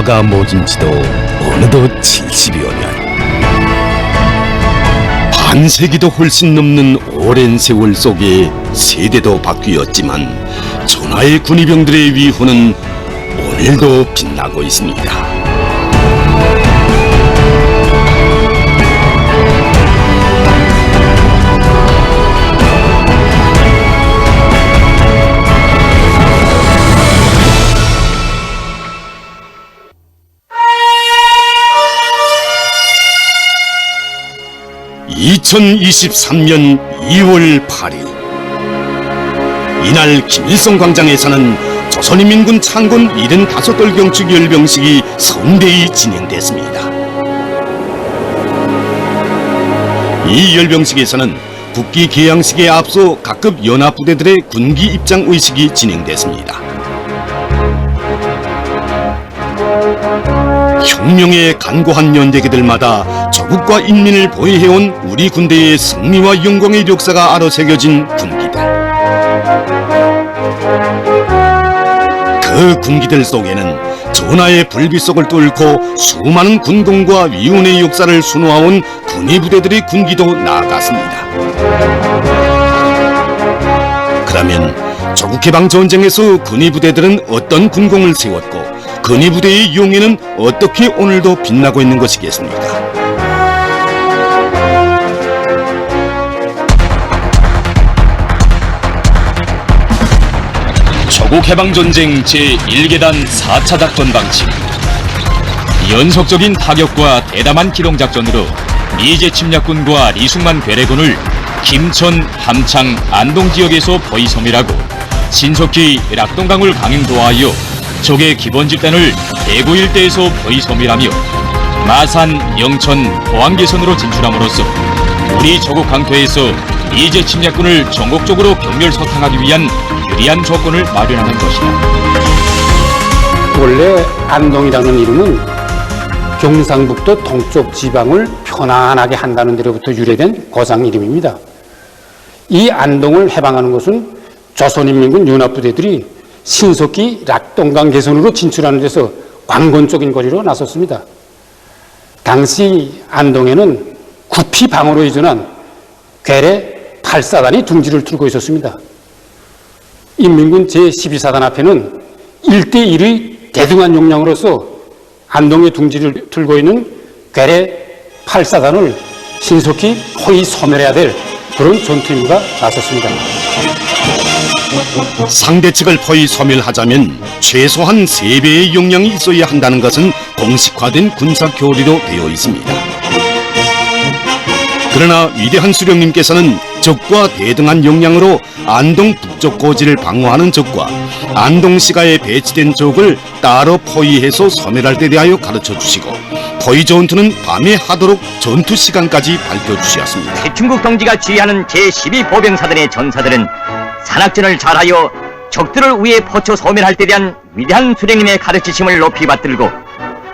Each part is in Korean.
포화가 모진 지도 어느덧 70여 년. 반세기도 훨씬 넘는 오랜 세월 속에 세대도 바뀌었지만 전하의 군의병들의 위호는 오늘도 빛나고 있습니다. (2023년 2월 8일) 이날 김일성 광장에서는 조선인민군 창군 75돌 경축 열병식이 성대히 진행됐습니다. 이 열병식에서는 국기 개양식에 앞서 각급 연합부대들의 군기 입장 의식이 진행됐습니다. 혁명에 간고한 연대기들마다 조국과 인민을 보위해온 우리 군대의 승리와 영광의 역사가 아로 새겨진 군기들. 그 군기들 속에는 전하의 불빛 속을 뚫고 수많은 군공과 위운의 역사를 수놓아온 군의 부대들의 군기도 나아갔습니다. 그러면 조국해방 전쟁에서 군의 부대들은 어떤 군공을 세웠고 군의 부대의 용해는 어떻게 오늘도 빛나고 있는 것이겠습니까? 조국 해방 전쟁 제1계단 4차 작전 방침 연속적인 타격과 대담한 기동 작전으로 미제 침략군과 리숭만 괴뢰군을 김천, 함창, 안동 지역에서 포위섬유하고 신속히 락동강을 강행도하여 적의 기본 집단을 대구 일대에서 포위섬유하며 마산, 영천, 포항 개선으로 진출함으로써 우리 조국 강토에서 미제 침략군을 전국적으로 경멸소탕하기 위한 유리한 조건을 마련하는 것이다. 원래 안동이라는 이름은 경상북도 동쪽 지방을 편안하게 한다는 데로부터 유래된 고상 이름입니다. 이 안동을 해방하는 것은 조선인민군 연합부대들이 신속히 락동강 개선으로 진출하는 데서 관건적인 거리로 나섰습니다. 당시 안동에는 구피 방어로 의존한 괴뢰 8사단이 둥지를 틀고 있었습니다. 인민군 제12사단 앞에는 1대1의 대등한 용량으로서 안동의 둥지를 틀고 있는 괴뢰 8사단을 신속히 포위 소멸해야 될 그런 전투 임무가 나섰습니다. 상대 측을 포위 소멸하자면 최소한 3배의 용량이 있어야 한다는 것은 공식화된 군사 교리로 되어 있습니다. 그러나 위대한 수령님께서는 적과 대등한 역량으로 안동 북쪽 고지를 방어하는 적과 안동 시가에 배치된 적을 따로 포위해서 소멸할 때 대하여 가르쳐 주시고 포위 전투는 밤에 하도록 전투 시간까지 밝혀 주셨습니다. 대충국 동지가 지휘하는 제12 보병사단의 전사들은 산악전을 잘하여 적들을 위해 포초 소멸할 때 대한 위대한 수령님의 가르치심을 높이 받들고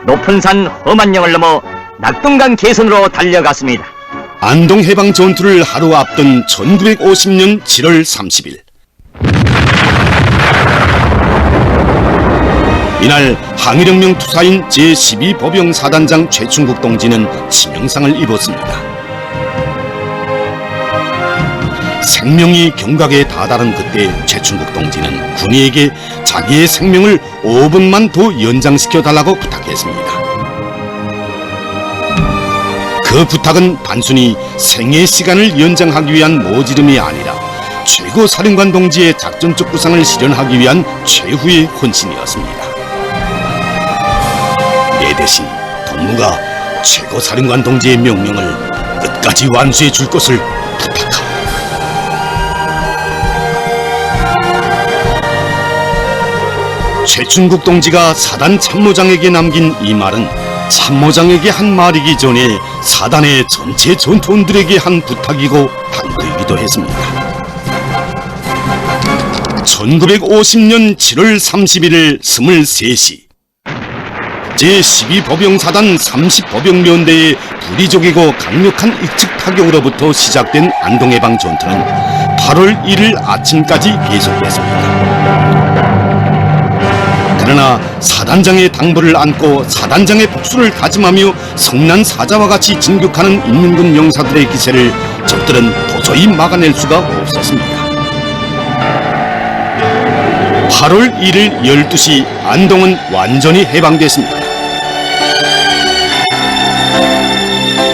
높은 산 험한 영을 넘어 낙동강 개선으로 달려갔습니다. 안동 해방 전투를 하루 앞둔 1950년 7월 30일. 이날 항일혁명 투사인 제12보병 사단장 최충국 동지는 치명상을 입었습니다. 생명이 경각에 다다른 그때 최충국 동지는 군의에게 자기의 생명을 5분만 더 연장시켜 달라고 부탁했습니다. 그 부탁은 단순히 생애 시간을 연장하기 위한 모지름이 아니라 최고 사령관 동지의 작전적 구상을 실현하기 위한 최후의 헌신이었습니다. 내 대신 동무가 최고 사령관 동지의 명령을 끝까지 완수해 줄 것을 최충국 동지가 사단 참모장에게 남긴 이 말은 참모장에게 한 말이기 전에 사단의 전체 전투원들에게 한 부탁이고 당부이기도 했습니다. 1950년 7월 31일 23시 제12보병사단 30보병면대의 부리족이고 강력한 익측 타격으로부터 시작된 안동해방 전투는 8월 1일 아침까지 계속됐습니다. 그러나 사단장의 당부를 안고 사단장의 복수를 다짐하며 성난 사자와 같이 진격하는 인민군 용사들의 기세를 적들은 도저히 막아낼 수가 없었습니다. 8월 1일 12시 안동은 완전히 해방됐습니다.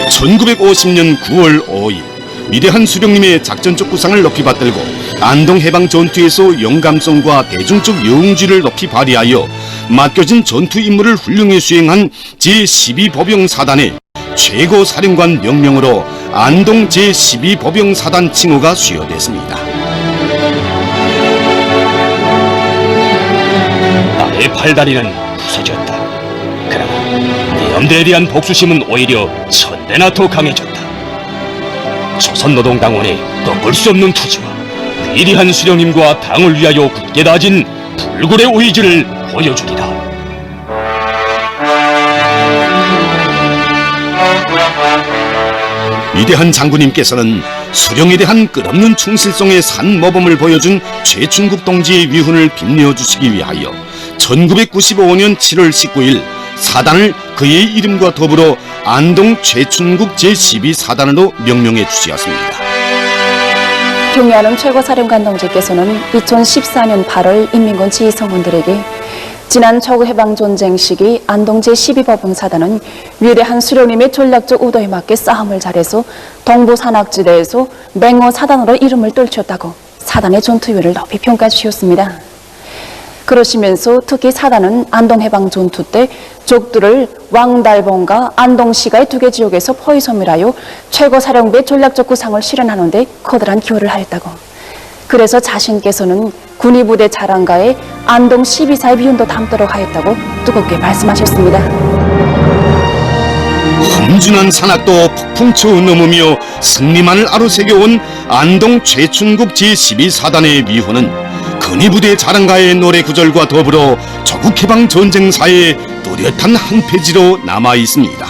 1950년 9월 5일 위대한 수령님의 작전적 구상을 높이 받들고 안동 해방 전투에서 용감성과 대중적 영웅지를 높이 발휘하여 맡겨진 전투 임무를 훌륭히 수행한 제12보병사단의 최고 사령관 명령으로 안동 제12보병사단 칭호가 수여됐습니다. 나의 팔다리는 부서졌다. 그러나 네 엄대에 대한 복수심은 오히려 천배나 더 강해졌다. 조선노동당원의 꺾을 수 없는 투지와 위대한 수령님과 당을 위하여 굳게 다진 불굴의 의지를 보여주리라. 위대한 장군님께서는 수령에 대한 끝없는 충실성의 산모범을 보여준 최춘국 동지의 위훈을 빛내어 주시기 위하여 1995년 7월 19일 사단을 그의 이름과 더불어 안동 최춘국 제12사단으로 명명해 주시었습니다. 경의하는 최고사령관 동지께서는 2014년 8월 인민군 지휘성원들에게 지난 저구해방 전쟁 시기 안동 제 12법흥사단은 위대한 수령님의 전략적 의도에 맞게 싸움을 잘해서 동부 산악지대에서 맹호 사단으로 이름을 떨쳤다고 사단의 전투율을 높이 평가해 주셨습니다. 그러시면서 특히 사단은 안동해방 전투 때 적들을 왕달봉과 안동시가의 두 개 지역에서 포위소멸하여 최고사령부의 전략적 구상을 실현하는 데 커다란 기여를 하였다고. 그래서 자신께서는 군의부대 자랑가에 안동 12사의 비운도 담도록 하였다고 뜨겁게 말씀하셨습니다. 험준한 산악도 폭풍쳐 넘으며 승리만을 아로새겨온 안동 최춘국 제12사단의 미호는 근위부대 자랑가의 노래 구절과 더불어 조국해방 전쟁사의 또렷한 한 페이지로 남아 있습니다.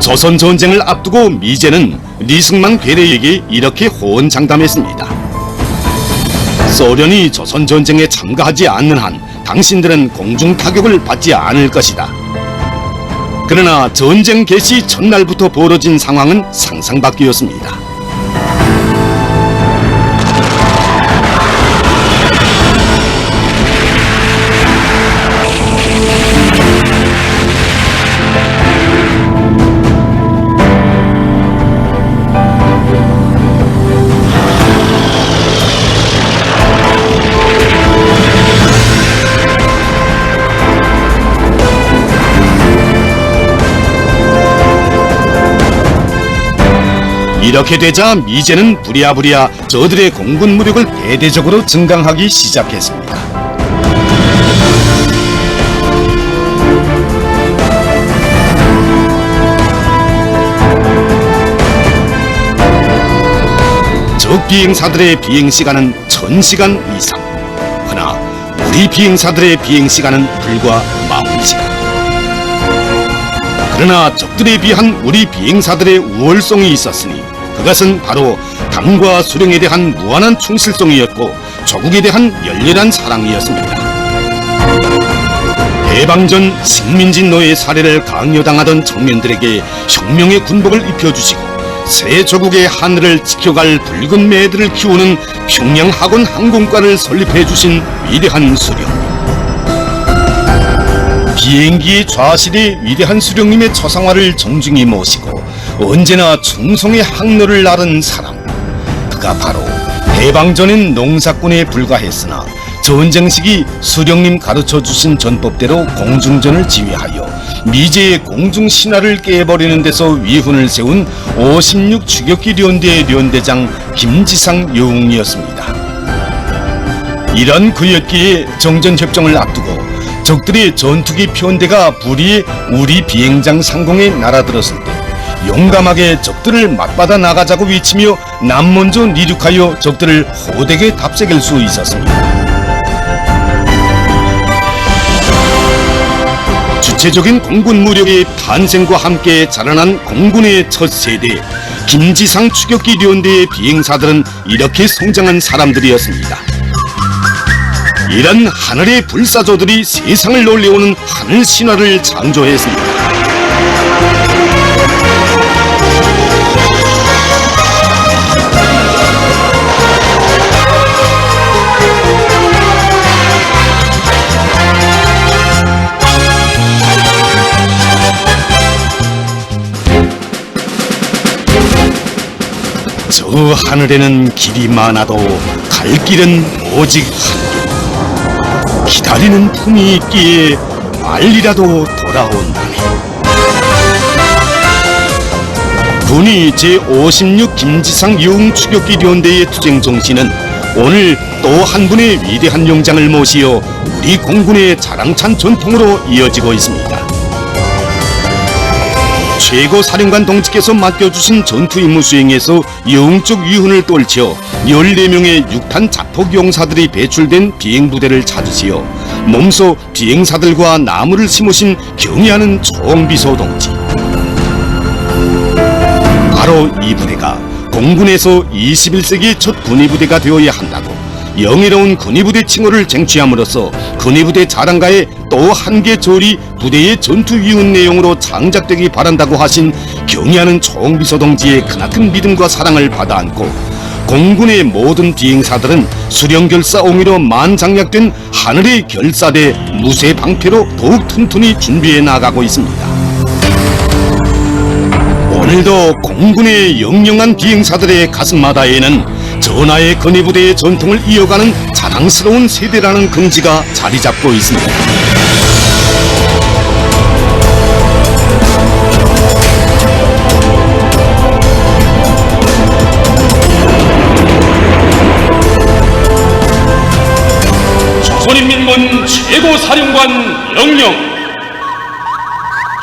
조선 전쟁을 앞두고 미제는 리승만 괴뢰에게 이렇게 호언장담했습니다. 소련이 조선 전쟁에 참가하지 않는 한 당신들은 공중 타격을 받지 않을 것이다. 그러나 전쟁 개시 첫날부터 벌어진 상황은 상상 밖이었습니다. 이렇게 되자 미제는 부랴부랴 저들의 공군 무력을 대대적으로 증강하기 시작했습니다. 적 비행사들의 비행 시간은 1000시간 이상. 그러나 우리 비행사들의 비행 시간은 불과 40시간. 그러나 적들에 비한 우리 비행사들의 우월성이 있었으니 그것은 바로 당과 수령에 대한 무한한 충실성이었고 조국에 대한 열렬한 사랑이었습니다. 해방전 식민진노의 사례를 강요당하던 청년들에게 혁명의 군복을 입혀주시고 새 조국의 하늘을 지켜갈 붉은 매들을 키우는 평양학원 항공과를 설립해 주신 위대한 수령. 비행기의 좌실이 위대한 수령님의 처상화를 정중히 모시고 언제나 충성의 항로를 나른 사람. 그가 바로 해방전엔 농사꾼에 불과했으나 전쟁 시기 수령님 가르쳐 주신 전법대로 공중전을 지휘하여 미제의 공중 신화를 깨버리는 데서 위훈을 세운 56 추격기 련대의 련대장 김지상 영웅이었습니다. 이런 그였기에 정전협정을 앞두고 적들의 전투기 편대가 불의에 우리 비행장 상공에 날아들었을 때 용감하게 적들을 맞받아 나가자고 외치며 남먼저 니륙하여 적들을 호되게 답색일 수 있었습니다. 구체적인 공군 무력의 탄생과 함께 자라난 공군의 첫 세대 김지상 추격기 련대의 비행사들은 이렇게 성장한 사람들이었습니다. 이런 하늘의 불사조들이 세상을 놀래우는 하늘 신화를 창조했습니다. 저 하늘에는 길이 많아도 갈 길은 오직 한 길. 기다리는 품이 있기에 말리라도 돌아온다네. 군이 제56 김지상 유흥 추격기 련대의 투쟁 정신은 오늘 또 한 분의 위대한 용장을 모시어 우리 공군의 자랑찬 전통으로 이어지고 있습니다. 최고 사령관 동지께서 맡겨주신 전투 임무 수행에서 영적 위훈을 떨쳐 14명의 육탄 자폭 용사들이 배출된 비행부대를 찾으시어 몸소 비행사들과 나무를 심으신 경의하는 총비소 동지. 바로 이 부대가 공군에서 21세기 첫 군의부대가 되어야 한다고 영예로운 군의부대 칭호를 쟁취함으로써 군의부대 자랑가에 또 한 개 절이 부대의 전투 위훈 내용으로 장작되기 바란다고 하신 경의하는 총비서 동지의 크나큰 믿음과 사랑을 받아 안고 공군의 모든 비행사들은 수령결사 옹이로 만장약된 하늘의 결사대 무쇠 방패로 더욱 튼튼히 준비해 나가고 있습니다. 오늘도 공군의 영영한 비행사들의 가슴마다에는 전하의 건의부대의 전통을 이어가는 자랑스러운 세대라는 긍지가 자리 잡고 있습니다. 조선인민군 최고 사령관 명령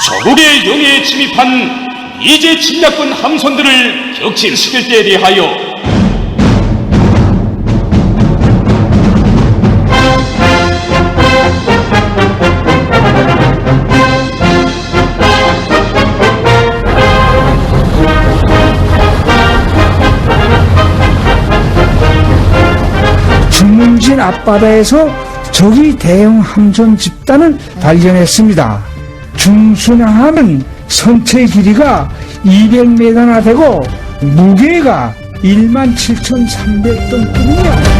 조국의 영해에 침입한 이제 침략군 함선들을 격침시킬 때에 대하여 중문진 앞바다에서 적이 대형 함선 집단을 발견했습니다. 중순항함은 선체 길이가 200m나 되고 무게가 17,300톤뿐이야.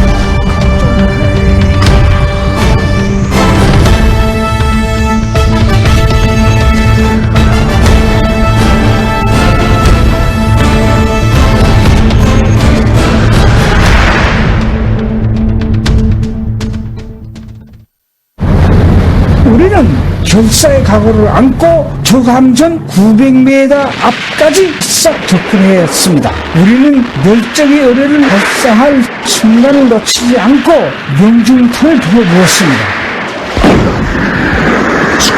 우리는 결사의 각오를 안고 적함선 900m 앞까지 싹 접근했습니다. 우리는 열정의 의뢰를 발사할 순간을 놓치지 않고 명중탄을 부어부었습니다.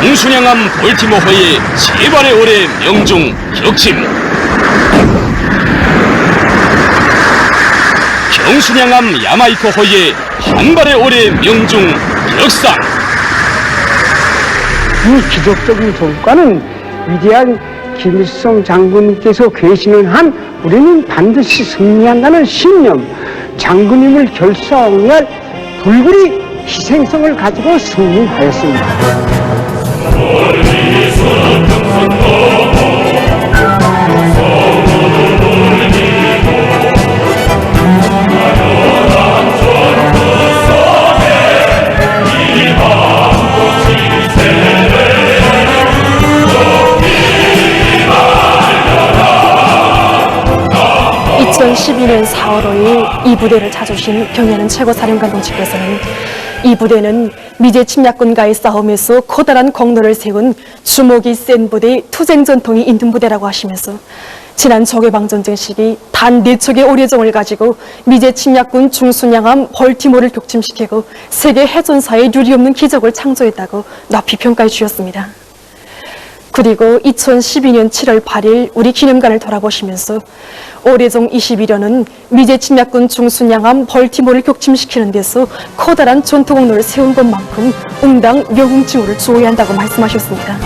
중순양함 볼티모어의 세 발의 오래 명중 격침 경순양함 야마이코호의 한 발의 오래 명중 격상 이 기적적인 성과는 위대한 김일성 장군님께서 계시는 한 우리는 반드시 승리한다는 신념, 장군님을 결성할 불굴이 희생성을 가지고 승리하였습니다. 2012년 4월 5일 이 부대를 찾으신 경연은 최고사령관 동지께서는 이 부대는 미제 침략군과의 싸움에서 커다란 공로를 세운 주목이 센 부대의 투쟁 전통이 있는 부대라고 하시면서 지난 적해방 전쟁 시기 단 네 척의 오래정을 가지고 미제 침략군 중순양함 벌티모를 격침시키고 세계 해전사에 유리 없는 기적을 창조했다고 높이 평가해 주셨습니다. 그리고 2012년 7월 8일 우리 기념관을 돌아보시면서 오래종 21년은 미제 침략군 중순양함 벌티모를 격침시키는 데서 커다란 전투공로를 세운 것만큼 응당 명웅징후를 주어야 한다고 말씀하셨습니다.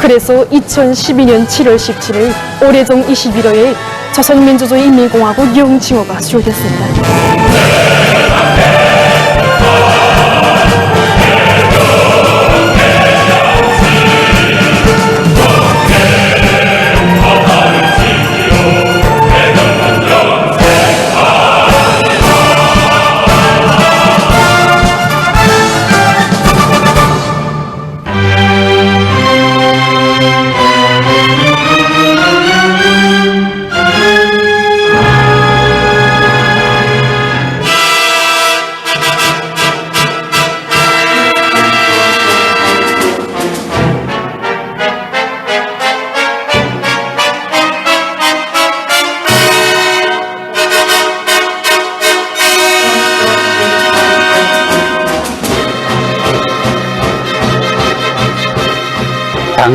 그래서 2012년 7월 17일 오래종 21호에 조선민주주의 인민공화국 영웅징후가 수여됐습니다.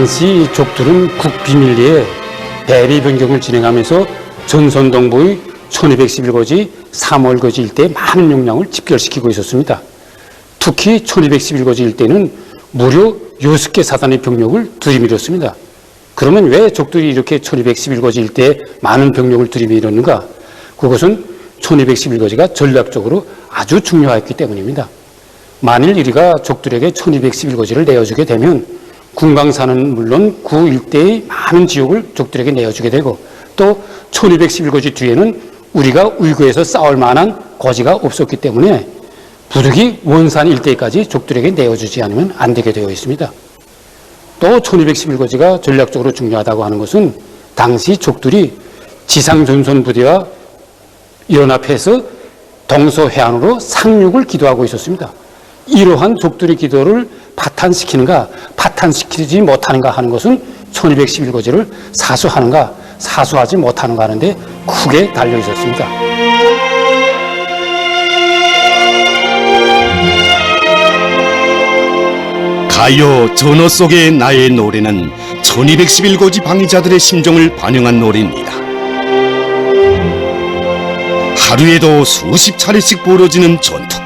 당시 족들은 국비밀리에 대리 변경을 진행하면서 전선동부의 1211거지 3월거지 일대에 많은 용량을 집결시키고 있었습니다. 특히 1211거지 일대는 무려 6개 사단의 병력을 들이밀었습니다. 그러면 왜 족들이 이렇게 1211거지 일대에 많은 병력을 들이밀었는가? 그것은 1211거지가 전략적으로 아주 중요했기 때문입니다. 만일 우리가 족들에게 1211거지를 내어주게 되면 궁광산은 물론 구 일대의 많은 지역을 족들에게 내어주게 되고 또 1211거지 뒤에는 우리가 uy구에서 싸울 만한 거지가 없었기 때문에 부득이 원산 일대까지 족들에게 내어주지 않으면 안 되게 되어 있습니다. 또 1211거지가 전략적으로 중요하다고 하는 것은 당시 족들이 지상전선 부대와 연합해서 동서해안으로 상륙을 기도하고 있었습니다. 이러한 족들의 기도를 파탄시키는가, 파탄시키지 못하는가 하는 것은 1211거지를 사수하는가, 사수하지 못하는가 하는데 크게 달려 있었습니다. 가요 전어 속의 나의 노래는 1211고지 방위자들의 심정을 반영한 노래입니다. 하루에도 수십 차례씩 벌어지는 전투.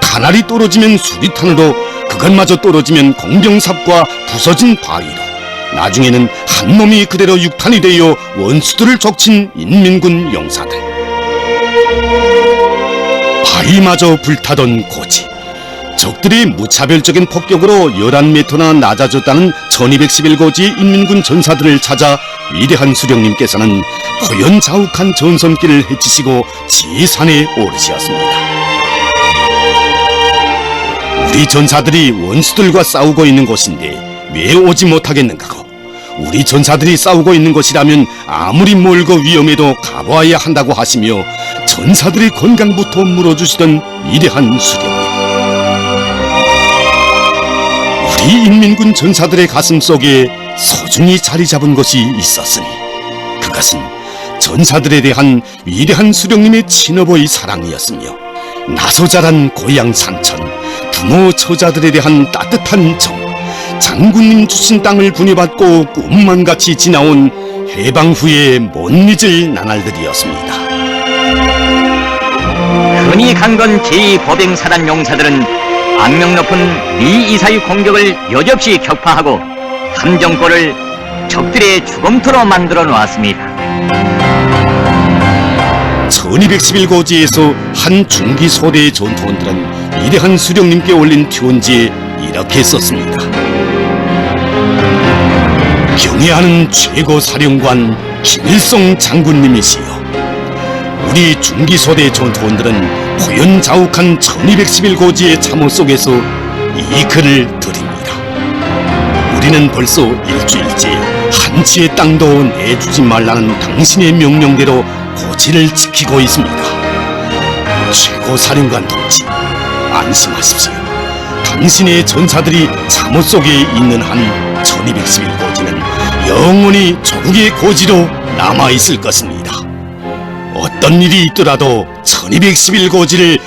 가날이 떨어지면 수리탄으로 그것마저 떨어지면 공병삽과 부서진 바위로 나중에는 한 놈이 그대로 육탄이 되어 원수들을 적친 인민군 용사들. 바위마저 불타던 고지. 적들이 무차별적인 폭격으로 11m나 낮아졌다는 1211고지 인민군 전사들을 찾아 위대한 수령님께서는 호연자욱한 전선길을 헤치시고 지산에 오르시었습니다. 우리 전사들이 원수들과 싸우고 있는 곳인데 왜 오지 못하겠는가고? 우리 전사들이 싸우고 있는 곳이라면 아무리 멀고 위험해도 가보아야 한다고 하시며 전사들의 건강부터 물어주시던 위대한 수령님 우리 인민군 전사들의 가슴 속에 소중히 자리 잡은 것이 있었으니 그것은 전사들에 대한 위대한 수령님의 친어버의 사랑이었으며 나서 자란 고향 산천 부모 처자들에 대한 따뜻한 정 장군님 주신 땅을 분여받고 꿈만 같이 지나온 해방 후에 못 잊을 나날들이었습니다. 흔히 강건 제2보병사단 용사들은 악명 높은 미 이사의 공격을 여지없이 격파하고 함정골을 적들의 주검토로 만들어 놓았습니다. 1211고지에서 한 중기 소대의 전투원들은 위대한 수령님께 올린 튜온지에 이렇게 썼습니다. 경애하는 최고 사령관 김일성 장군님이시여 우리 중기소대 전투원들은 호연자욱한 1211고지의 참호 속에서 이 글을 드립니다. 우리는 벌써 일주일째 한치의 땅도 내주지 말라는 당신의 명령대로 고지를 지키고 있습니다. 최고 사령관 동지, 안심하십시오. 당신의 전사들이 참호 속에 있는 한 1211 고지는 영원히 조국의 고지로 남아있을 것입니다. 어떤 일이 있더라도 1211 고지를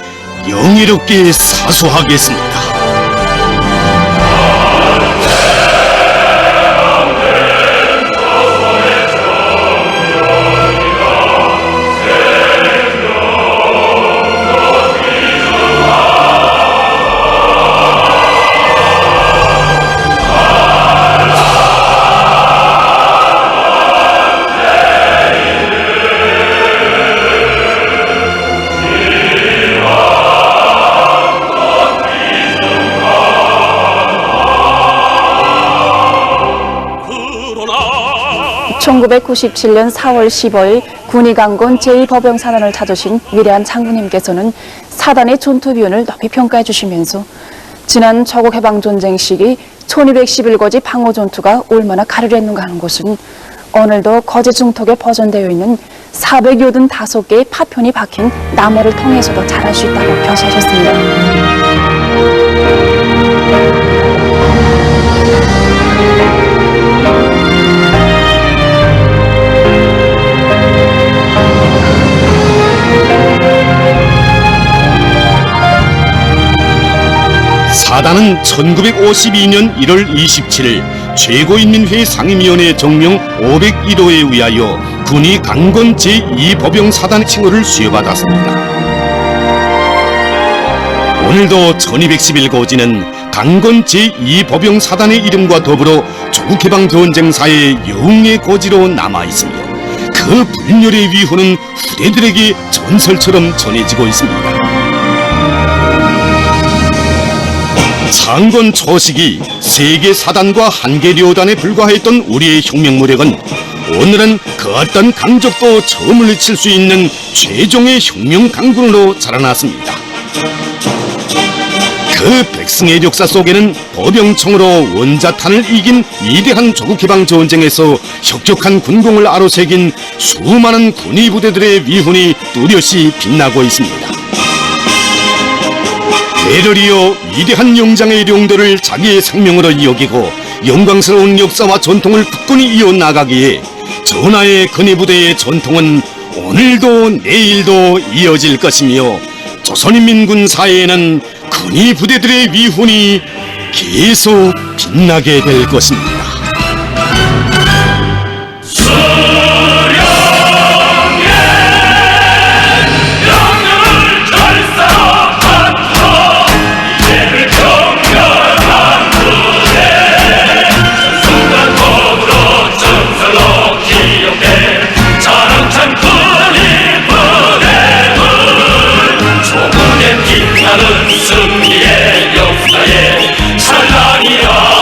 영예롭게 사수하겠습니다. 1997년 4월 15일 군의강군 제2법영사단을 찾으신 위대한 장군님께서는 사단의 전투 비운을 높이 평가해 주시면서 지난 조국해방 전쟁 시기 1211거지 방어 전투가 얼마나 가르랬는가 하는 것은 오늘도 거제 중턱에 버전되어 있는 485개의 파편이 박힌 나무를 통해서도 잘알수 있다고 표시하셨습니다. 1952년 1월 27일 최고인민회의 상임위원회 정명 501호에 의하여 군이 강건 제2법영 사단 칭호를 수여받았습니다. 오늘도 1211고지는 강건 제2법영 사단의 이름과 더불어 조국해방전쟁사의 영웅의 고지로 남아있으며 그 불멸의 위호는 후대들에게 전설처럼 전해지고 있습니다. 상건 초식이 세계 사단과 한계 료단에 불과했던 우리의 혁명 무력은 오늘은 그 어떤 강적도 저 물리칠 수 있는 최종의 혁명 강군으로 자라났습니다. 그 백승의 역사 속에는 보병청으로 원자탄을 이긴 위대한 조국해방 전쟁에서 혁혁한 군공을 아로새긴 수많은 군의 부대들의 위훈이 뚜렷이 빛나고 있습니다. 계절이여 위대한 영장의 령도를 자기의 생명으로 여기고 영광스러운 역사와 전통을 굳건히 이어나가기에 전하의 근위부대의 전통은 오늘도 내일도 이어질 것이며 조선인민군 사회에는 근위부대들의 위훈이 계속 빛나게 될 것입니다. 나는 승리의 역사에 찬란이라.